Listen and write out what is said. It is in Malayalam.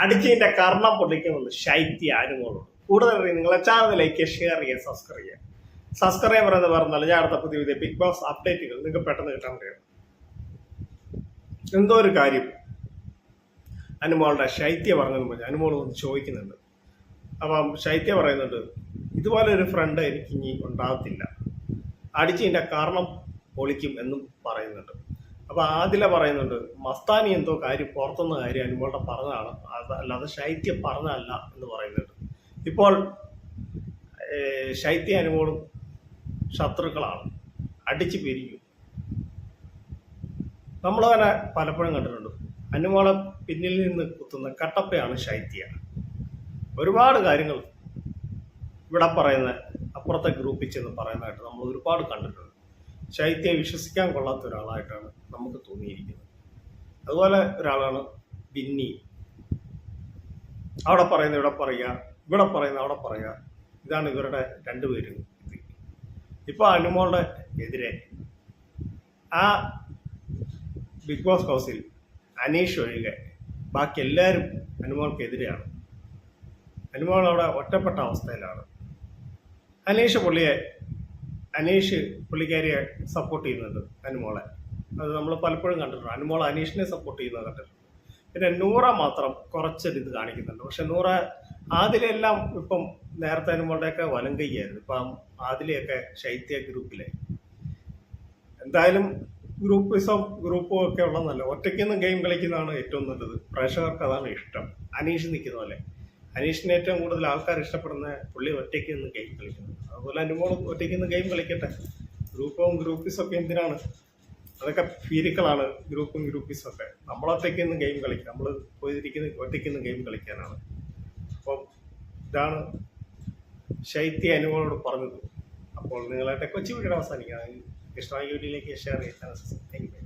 അടിച്ചതിന്റെ കർണം പൊട്ടിക്കുമെന്ന് ശൈത്യ അനുമോളും കൂടുതൽ നിങ്ങളെ ചാനൽ ലൈക്ക് ഷെയർ ചെയ്യുക സബ്സ്ക്രൈബ് ചെയ്യുക. സബ്സ്ക്രൈബർ എന്ന് പറഞ്ഞാൽ ഞാൻ അടുത്ത പുതിയ പുതിയ ബിഗ് ബോസ് അപ്ഡേറ്റുകൾ നിങ്ങൾക്ക് പെട്ടെന്ന് കിട്ടാൻ കഴിയും എന്തോ ഒരു കാര്യം. അനുമോളുടെ ശൈത്യ പറഞ്ഞു പോലെ അനുമോൾ ഒന്ന് ചോദിക്കുന്നുണ്ട്. അപ്പം ശൈത്യ പറയുന്നുണ്ട് ഇതുപോലെ ഒരു ഫ്രണ്ട് എനിക്ക് ഇനി ഉണ്ടാകത്തില്ല അടിച്ചതിന്റെ കാരണം പൊളിക്കും എന്നും പറയുന്നുണ്ട്. അപ്പോൾ ആദില പറയുന്നുണ്ട് മസ്താനി എന്തോ കാര്യം പുറത്തുനിന്ന് കാര്യം അനുമോളുടെ പറഞ്ഞതാണ്. അത് അല്ലാതെ ശൈത്യം പറഞ്ഞതല്ല എന്ന് പറയുന്നുണ്ട്. ഇപ്പോൾ ശൈത്യ അനുമോളും ശത്രുക്കളാണ്. അടിച്ചു പിരിക്കും നമ്മൾ തന്നെ പലപ്പോഴും കണ്ടിട്ടുണ്ട്. അനുമോളെ പിന്നിൽ നിന്ന് കുത്തുന്ന കട്ടപ്പയാണ് ശൈത്യ. ഒരുപാട് കാര്യങ്ങൾ ഇവിടെ പറയുന്ന അപ്പുറത്തെ ഗ്രൂപ്പിൽ ചെന്ന് പറയുന്നതായിട്ട് നമ്മൾ ഒരുപാട് കണ്ടിട്ടുണ്ട്. ശൈത്യയെ വിശ്വസിക്കാൻ കൊള്ളാത്ത ഒരാളായിട്ടാണ് നമുക്ക് തോന്നിയിരിക്കുന്നത്. അതുപോലെ ഒരാളാണ് ബിന്നി. അവിടെ പറയുന്ന ഇവിടെ പറയുക ഇവിടെ പറയുന്ന അവിടെ പറയുക. ഇതാണ് ഇവരുടെ രണ്ടുപേരും ഇത് ഇപ്പോൾ അനുമോളുടെ എതിരെ ആ ബിഗ് ബോസ് ഹൗസിൽ അനീഷ് ഒഴികെ ബാക്കി എല്ലാവരും അനുമോൾക്കെതിരെയാണ്. അനുമോൾ അവിടെ ഒറ്റപ്പെട്ട അവസ്ഥയിലാണ്. അനീഷ് പുള്ളിയെ അനീഷ് പുള്ളിക്കാരിയെ സപ്പോർട്ട് ചെയ്യുന്നുണ്ട് അനുമോളെ. അത് നമ്മൾ പലപ്പോഴും കണ്ടിട്ടുണ്ട്. അനുമോൾ അനീഷിനെ സപ്പോർട്ട് ചെയ്യുന്നത് കണ്ടിട്ടുണ്ട്. പിന്നെ നൂറ മാത്രം കുറച്ചൊരു ഇത് കാണിക്കുന്നുണ്ട്. പക്ഷെ നൂറ ആദിലെല്ലാം ഇപ്പം നേരത്തെ അനുമോളുടെയൊക്കെ വലം കൈയായിരുന്നു ഇപ്പം ആദിലെയൊക്കെ ശൈത്യ ഗ്രൂപ്പിലെ. എന്തായാലും ഗ്രൂപ്പ് ഓഫ് ഗ്രൂപ്പും ഒക്കെ ഉള്ളതല്ല. ഒറ്റയ്ക്കൊന്നും ഗെയിം കളിക്കുന്നതാണ് ഏറ്റവും നല്ലത്. പ്രേക്ഷകർക്ക് അതാണ് ഇഷ്ടം. അനീഷ് നിൽക്കുന്ന പോലെ. അനീഷിനെ ഏറ്റവും കൂടുതൽ ആൾക്കാർ ഇഷ്ടപ്പെടുന്ന പുള്ളി ഒറ്റയ്ക്ക് നിന്ന് ഗെയിം കളിക്കുന്നത് അതുപോലെ അനുമോളും ഒറ്റയ്ക്ക് നിന്ന് ഗെയിം കളിക്കട്ടെ. ഗ്രൂപ്പും ഗ്രൂപ്പീസും ഒക്കെ എന്തിനാണ്? അതൊക്കെ ഫീരിക്കളാണ് ഗ്രൂപ്പും ഗ്രൂപ്പീസും ഒക്കെ. നമ്മൾ ഒറ്റയ്ക്ക് നിന്ന് ഗെയിം കളിക്കാം. നമ്മൾ പോയിരിക്കുന്ന ഒറ്റയ്ക്ക് നിന്ന് ഗെയിം കളിക്കാനാണ്. അപ്പം ഇതാണ് ശൈത്യ അനുമോളോട് പറഞ്ഞത്. അപ്പോൾ നിങ്ങളെ കൊച്ചി വീഡിയോ അവസാനിക്കാം. ഇഷ്ടമായ വീട്ടിലേക്ക് ഷെയർ ചെയ്യാൻ താങ്ക് യു